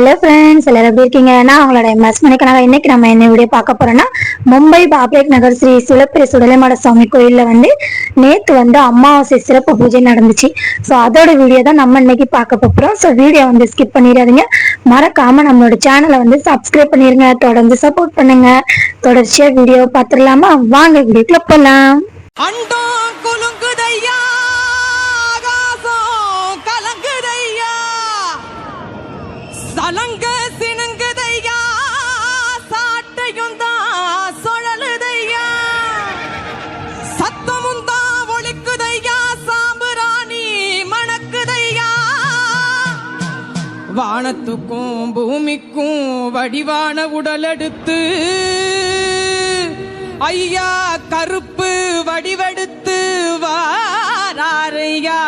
Hello friends எல்லாரும் எப்படி இருக்கீங்க? நான் உங்களோட எம்எஸ் மணிக்கணக்கா இன்னைக்கு நம்ம என்ன வீடியோ பார்க்க போறோம்னா மும்பை பாப்ரேட் நகர் ஸ்ரீ சுலப்பிரி சுடலைமாட சுவாமி கோயிலில் வந்து நேற்று வந்து அமாவாசை சிறப்பு பூஜை நடந்துச்சு. ஸோ அதோட வீடியோ தான் நம்ம இன்னைக்கு பார்க்க போகிறோம் ஸோ வீடியோ வந்து ஸ்கிப் பண்ணிடாதீங்க. மறக்காம நம்மளோட சேனலை வந்து சப்ஸ்கிரைப் பண்ணிருங்க. தொடர்ந்து சப்போர்ட் பண்ணுங்க. தொடர்ச்சியா வீடியோ பார்த்துடலாமா? வாங்க வீடியோக்குள்ள போகலாம் வானத்துக்கும் பூமிக்கும் வடிவான உடலெடுத்து ஐயா கருப்பு வடிவெடுத்து வாரையா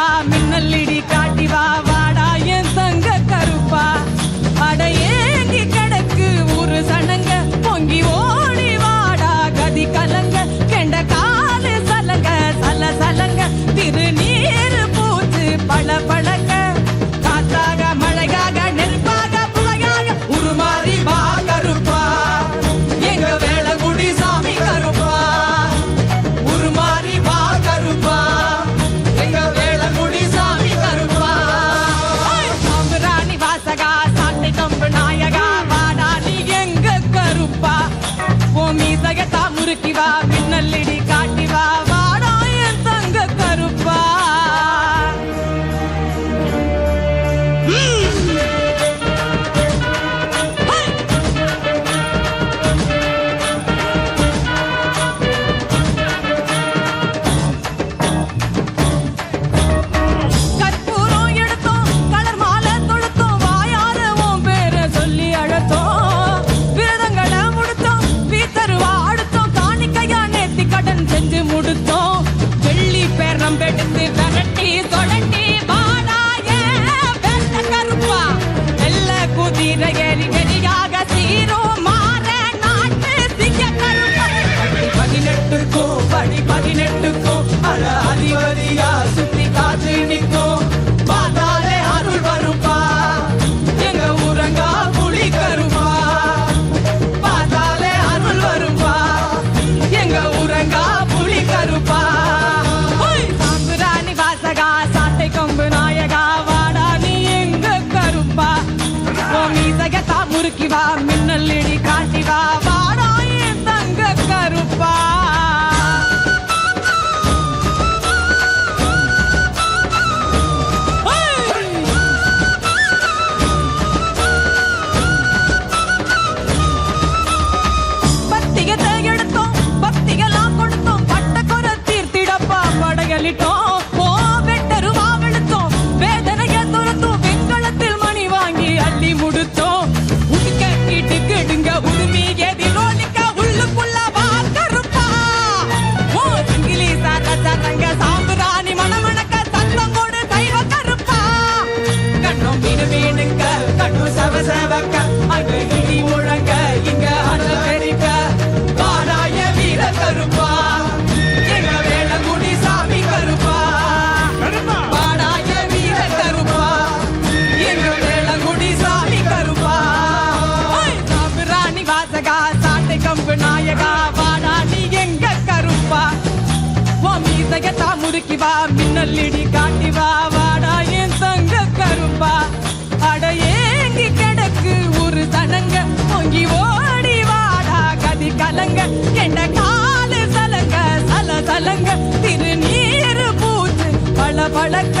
time Oczukiwałem முறுக்கி வா மின்னல் இடி காட்டி வா வாடா என் சங்க கரும்பா அட ஏங்கி கிடக்கு ஒரு தனங்க பொங்கி ஓடி வாடா கதி கலங்க. கெண்ட காலு சலங்க சல சலங்க திருநீர் பூத்து பல பழக்க